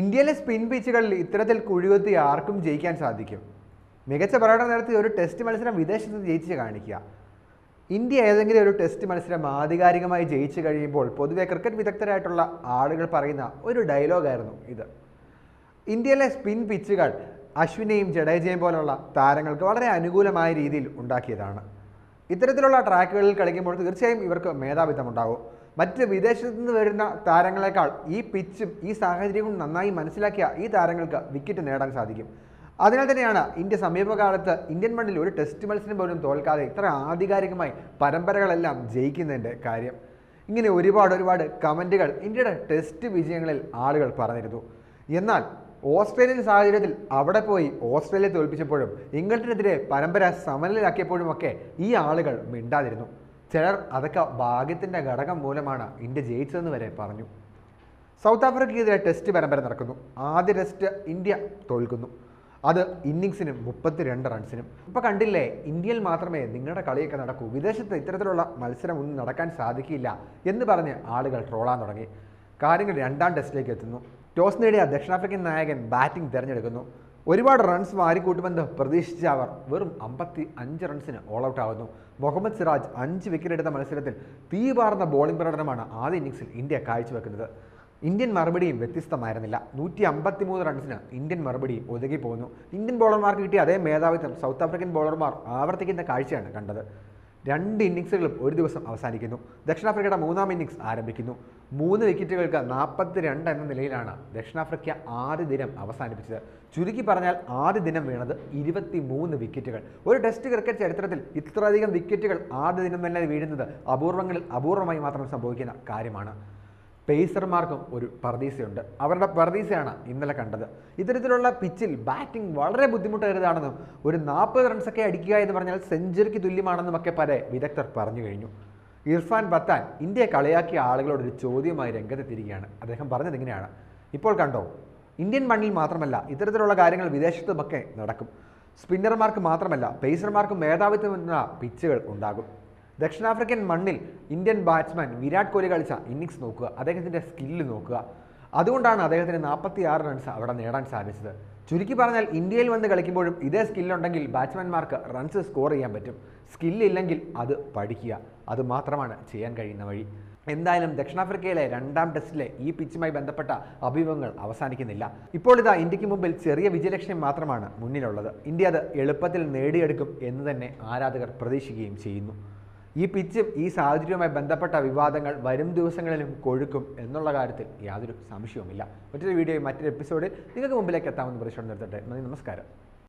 ഇന്ത്യയിലെ സ്പിൻ പിച്ചുകളിൽ ഇത്തരത്തിൽ കുഴികുത്തി ആർക്കും ജയിക്കാൻ സാധിക്കും. മികച്ച പ്രകടനം നടത്തി ഒരു ടെസ്റ്റ് മത്സരം വിദേശത്ത് ജയിച്ച് കാണിക്കുക. ഇന്ത്യ ഏതെങ്കിലും ഒരു ടെസ്റ്റ് മത്സരം ആധികാരികമായി ജയിച്ചു കഴിയുമ്പോൾ പൊതുവെ ക്രിക്കറ്റ് വിദഗ്ധരായിട്ടുള്ള ആളുകൾ പറയുന്ന ഒരു ഡയലോഗായിരുന്നു ഇത്. ഇന്ത്യയിലെ സ്പിൻ പിച്ചുകൾ അശ്വിനെയും ജഡേജയും പോലുള്ള താരങ്ങൾക്ക് വളരെ അനുകൂലമായ രീതിയിൽ ഉണ്ടാക്കിയതാണ്. ഇത്തരത്തിലുള്ള ട്രാക്കുകളിൽ കളിക്കുമ്പോൾ തീർച്ചയായും ഇവർക്ക് മേധാവിത്വം ഉണ്ടാകും മറ്റ് വിദേശത്തു നിന്ന് വരുന്ന താരങ്ങളെക്കാൾ ഈ പിച്ചും ഈ സാഹചര്യവും നന്നായി മനസ്സിലാക്കിയ ഈ താരങ്ങൾക്ക് വിക്കറ്റ് നേടാൻ സാധിക്കും. അതിനാൽ തന്നെയാണ് ഇന്ത്യ സമീപകാലത്ത് ഇന്ത്യൻ മണ്ണിൽ ഒരു ടെസ്റ്റ് മത്സരം പോലും തോൽക്കാതെ ഇത്ര ആധികാരികമായി പരമ്പരകളെല്ലാം ജയിക്കുന്നതിന്റെ കാര്യം. ഇങ്ങനെ ഒരുപാട് ഒരുപാട് കമന്റുകൾ ഇന്ത്യയുടെ ടെസ്റ്റ് വിജയങ്ങളിൽ ആളുകൾ പറഞ്ഞിരുന്നു. എന്നാൽ ഓസ്ട്രേലിയൻ സാഹചര്യത്തിൽ അവിടെ പോയി ഓസ്ട്രേലിയ തോൽപ്പിച്ചപ്പോഴും ഇംഗ്ലണ്ടിനെതിരെ പരമ്പര സമനിലാക്കിയപ്പോഴുമൊക്കെ ഈ ആളുകൾ മിണ്ടാതിരുന്നു. ചിലർ അതൊക്കെ ഭാഗ്യത്തിന്റെ ഘടകം മൂലമാണ് ഇന്ത്യ ജയിച്ചതെന്ന് വരെ പറഞ്ഞു. സൗത്ത് ആഫ്രിക്കയ്ക്കെതിരെ ടെസ്റ്റ് പരമ്പര നടക്കുന്നു. ആദ്യ ടെസ്റ്റ് ഇന്ത്യ തോൽക്കുന്നു. അത് ഇന്നിങ്സിന് മുപ്പത്തിരണ്ട് റൺസിനും. ഇപ്പോൾ കണ്ടില്ലേ ഇന്ത്യയിൽ മാത്രമേ നിങ്ങളുടെ കളിയൊക്കെ നടക്കൂ. വിദേശത്ത് ഇത്തരത്തിലുള്ള മത്സരം ഒന്നും നടക്കാൻ സാധിക്കില്ല എന്ന് പറഞ്ഞ് ആളുകൾ ട്രോളാൻ തുടങ്ങി. കാര്യങ്ങൾ രണ്ടാം ടെസ്റ്റിലേക്ക് എത്തുന്നു. ടോസ് നേടിയ ദക്ഷിണാഫ്രിക്കൻ നായകൻ ബാറ്റിംഗ് തിരഞ്ഞെടുക്കുന്നു. ഒരുപാട് റൺസ് വാരിക്കൂട്ടുമെന്ന് പ്രതീക്ഷിച്ച അവർ വെറും അമ്പത്തി അഞ്ച് റൺസിന് ഓൾ ഔട്ട് ആവുന്നു. മുഹമ്മദ് സിറാജ് അഞ്ച് വിക്കറ്റ് എടുത്ത മത്സരത്തിൽ തീപാർന്ന ബോളിംഗ് പ്രകടനമാണ് ആദ്യ ഇന്നിംഗ്സിൽ ഇന്ത്യ കാഴ്ചവെക്കുന്നത്. ഇന്ത്യൻ മറുപടിയും വ്യത്യസ്തമായിരുന്നില്ല. നൂറ്റി അമ്പത്തി മൂന്ന് റൺസിന് ഇന്ത്യൻ മറുപടി ഒതുങ്ങി പോകുന്നു ഇന്ത്യൻ ബോളർമാർക്ക് കിട്ടിയ അതേ മേധാവിത്വം സൗത്ത് ആഫ്രിക്കൻ ബോളർമാർ ആവർത്തിക്കുന്ന കാഴ്ചയാണ് കണ്ടത്. രണ്ട് ഇന്നിങ്സുകളും ഒരു ദിവസം അവസാനിക്കുന്നു. ദക്ഷിണാഫ്രിക്കയുടെ മൂന്നാം ഇന്നിങ്സ് ആരംഭിക്കുന്നു. മൂന്ന് വിക്കറ്റുകൾക്ക് നാൽപ്പത്തി രണ്ട് എന്ന നിലയിലാണ് ദക്ഷിണാഫ്രിക്ക ആദ്യ ദിനം അവസാനിപ്പിച്ചത്. ചുരുക്കി പറഞ്ഞാൽ ആദ്യ ദിനം വീണത് ഇരുപത്തി മൂന്ന് വിക്കറ്റുകൾ. ഒരു ടെസ്റ്റ് ക്രിക്കറ്റ് ചരിത്രത്തിൽ ഇത്രയധികം വിക്കറ്റുകൾ ആദ്യ ദിനം തന്നെ വീഴുന്നത് അപൂർവങ്ങളിൽ അപൂർവമായി മാത്രം സംഭവിക്കുന്ന കാര്യമാണ്. പേസർമാർക്കും ഒരു പർദീസയുണ്ട്. അവരുടെ പർദീസയാണ് ഇന്നലെ കണ്ടത്. ഇത്തരത്തിലുള്ള പിച്ചിൽ ബാറ്റിംഗ് വളരെ ബുദ്ധിമുട്ടേറിയതാണെന്നും ഒരു നാൽപ്പത് റൺസൊക്കെ അടിക്കുക എന്ന് പറഞ്ഞാൽ സെഞ്ചുറിക്ക് തുല്യമാണെന്നും ഒക്കെ പല വിദഗ്ധർ പറഞ്ഞു കഴിഞ്ഞു. ഇർഫാൻ ബത്താൻ ഇന്ത്യയെ കളിയാക്കിയ ആളുകളോട് ഒരു ചോദ്യമായി രംഗത്തെത്തിയിരിക്കുകയാണ്. അദ്ദേഹം പറഞ്ഞത് ഇങ്ങനെയാണ്. ഇപ്പോൾ കണ്ടോ ഇന്ത്യൻ മണ്ണിൽ മാത്രമല്ല ഇത്തരത്തിലുള്ള കാര്യങ്ങൾ വിദേശത്തുമൊക്കെ നടക്കും. സ്പിന്നർമാർക്ക് മാത്രമല്ല പേസർമാർക്കും മേധാവിത്വം എന്ന പിച്ചുകൾ ഉണ്ടാകും. ദക്ഷിണാഫ്രിക്കൻ മണ്ണിൽ ഇന്ത്യൻ ബാറ്റ്സ്മാൻ വിരാട് കോഹ്ലി കളിച്ച ഇന്നിങ്സ് നോക്കുക അദ്ദേഹത്തിന്റെ സ്കില്ല് നോക്കുക. അതുകൊണ്ടാണ് അദ്ദേഹത്തിന് നാൽപ്പത്തി ആറ് റൺസ് അവിടെ നേടാൻ സാധിച്ചത്. ചുരുക്കി പറഞ്ഞാൽ ഇന്ത്യയിൽ വന്ന് കളിക്കുമ്പോഴും ഇതേ സ്കില്ലുണ്ടെങ്കിൽ ബാറ്റ്സ്മാൻമാർക്ക് റൺസ് സ്കോർ ചെയ്യാൻ പറ്റും. സ്കില്ലില്ലെങ്കിൽ അത് പഠിക്കുക. അത് മാത്രമാണ് ചെയ്യാൻ കഴിയുന്ന വഴി. എന്തായാലും ദക്ഷിണാഫ്രിക്കയിലെ രണ്ടാം ടെസ്റ്റിലെ ഈ പിച്ചുമായി ബന്ധപ്പെട്ട അഭിമുഖങ്ങൾ അവസാനിക്കുന്നില്ല. ഇപ്പോൾ ഇതാ ഇന്ത്യയ്ക്ക് മുമ്പിൽ ചെറിയ വിജയലക്ഷ്യം മാത്രമാണ് മുന്നിലുള്ളത്. ഇന്ത്യ അത് എളുപ്പത്തിൽ നേടിയെടുക്കും എന്ന് തന്നെ ആരാധകർ പ്രതീക്ഷിക്കുകയും ചെയ്യുന്നു. ഈ പിച്ചും ഈ സാഹചര്യവുമായി ബന്ധപ്പെട്ട വിവാദങ്ങൾ വരും ദിവസങ്ങളിലും കൊഴുക്കും എന്നുള്ള കാര്യത്തിൽ യാതൊരു സംശയവുമില്ല. മറ്റൊരു വീഡിയോയും മറ്റൊരു എപ്പിസോഡിൽ നിങ്ങൾക്ക് മുമ്പിലേക്ക് എത്താമെന്ന് പ്രതീക്ഷ നിർത്തട്ടെ നന്ദി നമസ്കാരം.